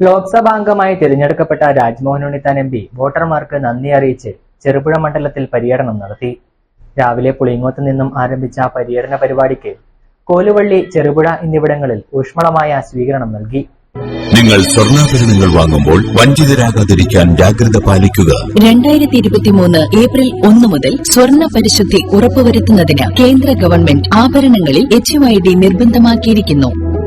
ലോക്സഭാംഗമായി തിരഞ്ഞെടുക്കപ്പെട്ട Rajmohan Unnithan M P വോട്ടർമാർക്ക് നന്ദി അറിയിച്ച് ചെറുപുഴ മണ്ഡലത്തിൽ പര്യടനം നടത്തി. രാവിലെ പുളിങ്ങോത്ത് നിന്നും ആരംഭിച്ച പര്യടന പരിപാടിക്ക് കോലുവള്ളി ചെറുപുഴ എന്നിവിടങ്ങളിൽ ഊഷ്മളമായ സ്വീകരണം നൽകി. നിങ്ങൾ സ്വർണാഭരണങ്ങൾ വാങ്ങുമ്പോൾ വഞ്ചിതരാകാതിരിക്കാൻ ജാഗ്രത പാലിക്കുക. രണ്ടായിരത്തി ഇരുപത്തിമൂന്ന് ഏപ്രിൽ ഒന്ന് മുതൽ സ്വർണ പരിശുദ്ധി ഉറപ്പുവരുത്തുന്നതിന് കേന്ദ്ര ഗവൺമെന്റ് ആഭരണങ്ങളിൽ H I D നിർബന്ധമാക്കിയിരിക്കുന്നു.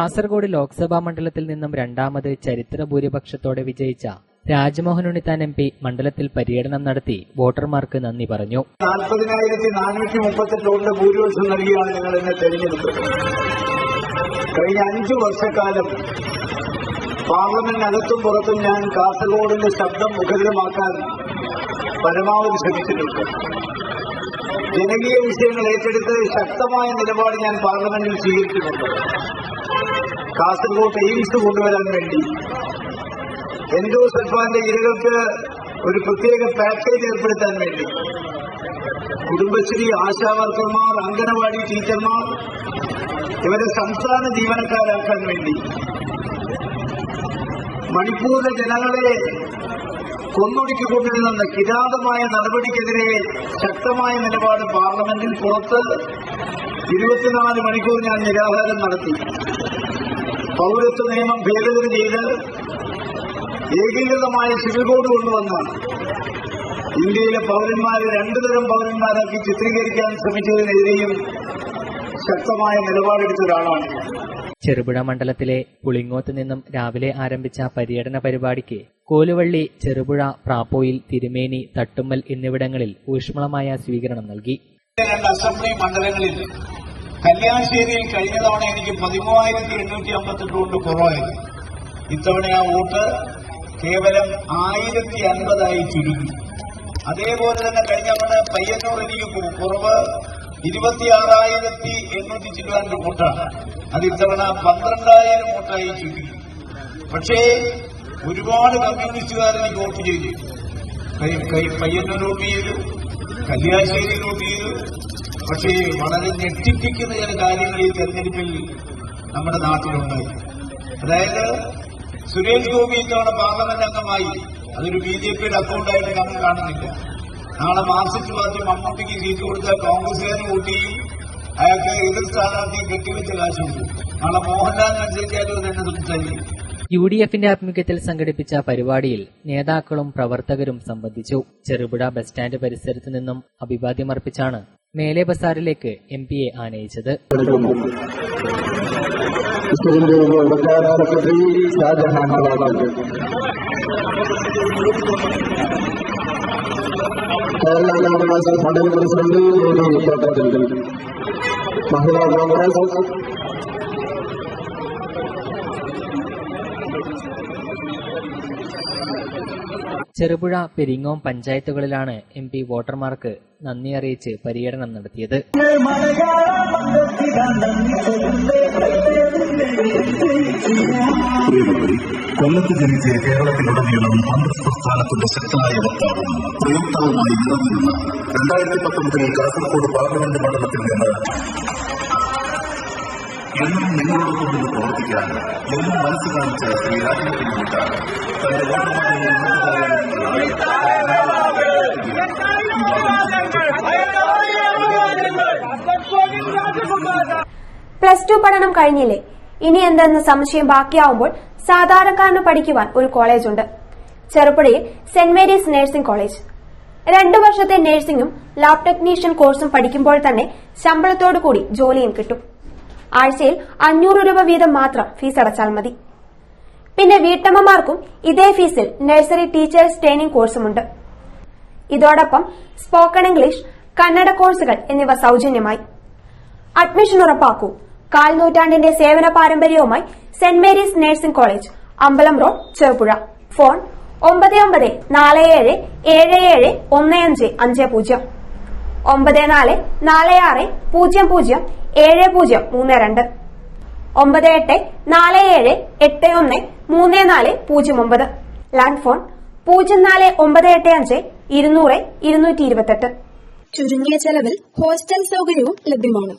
Kasaragod Lok Sabha മണ്ഡലത്തിൽ നിന്നും രണ്ടാമത് ചരിത്ര ഭൂരിപക്ഷത്തോടെ വിജയിച്ച രാജ്മോഹൻ ഉണ്ണിത്താൻ എം പി മണ്ഡലത്തിൽ പര്യടനം നടത്തി വോട്ടർമാർക്ക് നന്ദി പറഞ്ഞു. നാൽപ്പതിനായിരത്തി നാനൂറ്റി മുപ്പത്തെട്ട് ഭൂരിപക്ഷം നൽകിയാണ് ഞങ്ങൾ തെരഞ്ഞെടുത്തത്. കഴിഞ്ഞ അഞ്ചു വർഷക്കാലം പാർലമെന്റിനകത്തും പുറത്തും ഞാൻ കാസർഗോഡിന്റെ ശബ്ദം മുഖരിതമാക്കാൻ പരമാവധി ശ്രമിച്ചിട്ടുണ്ട്. ജനകീയ വിഷയങ്ങൾ ഏറ്റെടുത്ത് ശക്തമായ നിലപാട് ഞാൻ പാർലമെന്റിൽ സ്വീകരിച്ചിട്ടുണ്ട്. കാസർഗോഡ് എയിംസ് കൊണ്ടുവരാൻ വേണ്ടി. എൻഡോസൽഫാന്റെ ഇരകൾക്ക് ഒരു പ്രത്യേക പാക്കേജ് ഏർപ്പെടുത്താൻ വേണ്ടി. കുടുംബശ്രീ ആശാവർക്കർമാർ അംഗനവാടി ടീച്ചർമാർ ഇവരെ സംസ്ഥാന ജീവനക്കാരാക്കാൻ വേണ്ടി. മണിപ്പൂരിലെ ജനങ്ങളെ കൊന്നൊടുക്കിക്കൊണ്ടിരുന്ന കിരാതമായ നടപടിക്കെതിരെ ശക്തമായ നിലപാട് പാർലമെന്റിൽ പുറത്ത് ഇരുപത്തിനാല് മണിക്കൂർ ഞാൻ നിരാഹാരം നടത്തി. പൗരത്വ നിയമം ഭേദഗതി ചെയ്ത് ഏകീകൃതമായ സിവിൽ കോഡ് കൊണ്ടുവന്നാണ് ഇന്ത്യയിലെ പൗരന്മാരെ രണ്ടു തരം പൗരന്മാരാക്കി ചിത്രീകരിക്കാൻ ശ്രമിച്ചതിനെതിരെയും ശക്തമായ നിലപാടെടുത്ത ഒരാളാണ് ചെറുപുഴ മണ്ഡലത്തിലെ പുളിങ്ങോത്ത് നിന്നും രാവിലെ ആരംഭിച്ച പര്യടന പരിപാടിക്ക് കോലുവള്ളി ചെറുപുഴ പ്രാപ്പോയിൽ തിരുമേനി തട്ടുമ്മൽ എന്നിവിടങ്ങളിൽ ഊഷ്മളമായ സ്വീകരണം നൽകി. രണ്ട് അസംബ്ലി മണ്ഡലങ്ങളിൽ കല്യാശ്ശേരിയിൽ കഴിഞ്ഞ തവണ എനിക്ക് പതിമൂവായിരത്തി എണ്ണൂറ്റി അമ്പത്തെട്ട് കൊണ്ട് കുറവായിരുന്നു. ഇത്തവണ ആ വോട്ട് കേവലം ആയിരത്തി അൻപതായി ചുരുങ്ങി. അതേപോലെ തന്നെ കഴിഞ്ഞ തവണ പയ്യന്നൂർ എനിക്ക് കുറവ് ഇരുപത്തിയാറായിരത്തി എണ്ണൂറ്റി ചില്ലുവാന്റെ വോട്ടാണ്. അത് ഇത്തവണ പന്ത്രണ്ടായിരം വോട്ടായി ചുരുങ്ങി. പക്ഷേ ഒരുപാട് കമ്മ്യൂണിസ്റ്റുകാർ എനിക്ക് വോട്ട് ചെയ്തു. പയ്യന്നൂർ വോട്ട് ചെയ്തു കല്യാശ്ശേരി വോട്ട് ചെയ്തു പക്ഷേ വളരെ ഞെട്ടിപ്പിക്കുന്ന ചില കാര്യങ്ങൾ ഈ തെരഞ്ഞെടുപ്പിൽ നമ്മുടെ നാട്ടിലുണ്ടായി അതായത് സുരേഷ് ഗോപി ഇത്തവണ പാർലമെന്റ് അംഗമായി. അതൊരു ബി ജെ പിയുടെ അക്കൗണ്ടായിട്ട് നമ്മൾ കാണുന്നില്ല. നാളെ മാർസിറ്റ് പാർട്ടി മമ്മൂട്ടിക്ക് സീറ്റ് കൊടുത്ത കോൺഗ്രസുകാർ വോട്ട് അയാൾക്ക് എതിർ സ്ഥാനാർത്ഥി കെട്ടിവെച്ച കാശ് കൊടുക്കും നാളെ മോഹൻലാലിനനുസരിച്ചാലും മത്സരിക്കാനും തന്നെ സംസാരിക്കും യു ഡി എഫിന്റെ ആഭിമുഖ്യത്തിൽ സംഘടിപ്പിച്ച പരിപാടിയിൽ നേതാക്കളും പ്രവർത്തകരും സംബന്ധിച്ചു. ചെറുപുഴ ബസ് സ്റ്റാൻഡ് പരിസരത്ത് നിന്നും അഭിവാദ്യമർപ്പിച്ചാണ് മേലെ ബസാറിലേക്ക് എം പിയെ ആനയിച്ചത് ഇതിന്റെ ഉപകാര സെക്രട്ടറി ഷാജഹാൻ കളാണ് കേരള കോൺഗ്രസ് മണ്ഡലം പ്രസിഡന്റ് രവി തോട്ടത്തിൽ മഹിളാ കോൺഗ്രസ് ചെറുപുഴ പെരിങ്ങോം പഞ്ചായത്തുകളിലാണ് എം പി വോട്ടർമാർക്ക് നന്ദി അറിയിച്ച് പര്യടനം നടത്തിയത്. കൊല്ലത്ത് ജനിച്ച കേരളത്തിലുടനീളം കോൺഗ്രസ് പ്രസ്ഥാനത്തിന്റെ ശക്തമായ വക്താവും പ്രയുക്തവുമായി നിലനിന്ന രണ്ടായിരത്തി പത്തൊമ്പതിൽ കാസർഗോഡ് പാർലമെന്റ് മണ്ഡലത്തിൽ നിന്ന് എന്നും നിങ്ങളോടൊപ്പം നിന്ന് പ്രവർത്തിക്കാൻ എന്നും മനസ്സ് കാണിച്ച ശ്രീ പ്ലസ് ടു പഠനം കഴിഞ്ഞില്ലേ? ഇനി എന്തെന്ന് സംശയം ബാക്കിയാവുമ്പോൾ സാധാരണക്കാരന് പഠിക്കുവാൻ ഒരു കോളേജുണ്ട് ചെറുപ്പുഴയിൽ സെന്റ് മേരീസ് നഴ്സിംഗ് കോളേജ്. രണ്ടു വർഷത്തെ നഴ്സിംഗും ലാബ് ടെക്നീഷ്യൻ കോഴ്സും പഠിക്കുമ്പോൾ തന്നെ ശമ്പളത്തോടു കൂടി ജോലിയും കിട്ടും. ആഴ്ചയിൽ അഞ്ഞൂറ് രൂപ വീതം മാത്രം ഫീസ് അടച്ചാൽ മതി. പിന്നെ വീട്ടമ്മമാർക്കും ഇതേ ഫീസിൽ നഴ്സറി ടീച്ചേഴ്സ് ട്രെയിനിംഗ് കോഴ്സുമുണ്ട് ഇതോടൊപ്പം സ്പോക്കൺ ഇംഗ്ലീഷ് കന്നഡ കോഴ്സുകൾ എന്നിവ സൌജന്യമായി. അഡ്മിഷൻ ഉറപ്പാക്കൂ. കാൽ നൂറ്റാണ്ടിന്റെ സേവന പാരമ്പര്യവുമായി സെന്റ് മേരീസ് നഴ്സിംഗ് കോളേജ് അമ്പലം റോഡ് ചെറുപുഴ. ഫോൺ ഒമ്പത് ഒമ്പത് നാല് ഏഴ് ഏഴ് ഏഴ് ഒന്ന് അഞ്ച് അഞ്ച് പൂജ്യം. ഒമ്പത് നാല് നാല് ആറ് പൂജ്യം പൂജ്യം ഏഴ് പൂജ്യം മൂന്ന് രണ്ട്. ഒമ്പത് എട്ട് നാല് ഏഴ് എട്ട് ഒന്ന് മൂന്ന് നാല് പൂജ്യം ഒമ്പത്. ലാൻഡ് ഫോൺ പൂജ്യം നാല് ഒമ്പത് എട്ട് അഞ്ച് ഇരുന്നൂറ് ഇരുന്നൂറ്റി ഇരുപത്തെട്ട്. ചുരുങ്ങിയ ചെലവിൽ ഹോസ്റ്റൽ സൗകര്യവും ലഭ്യമാണ്.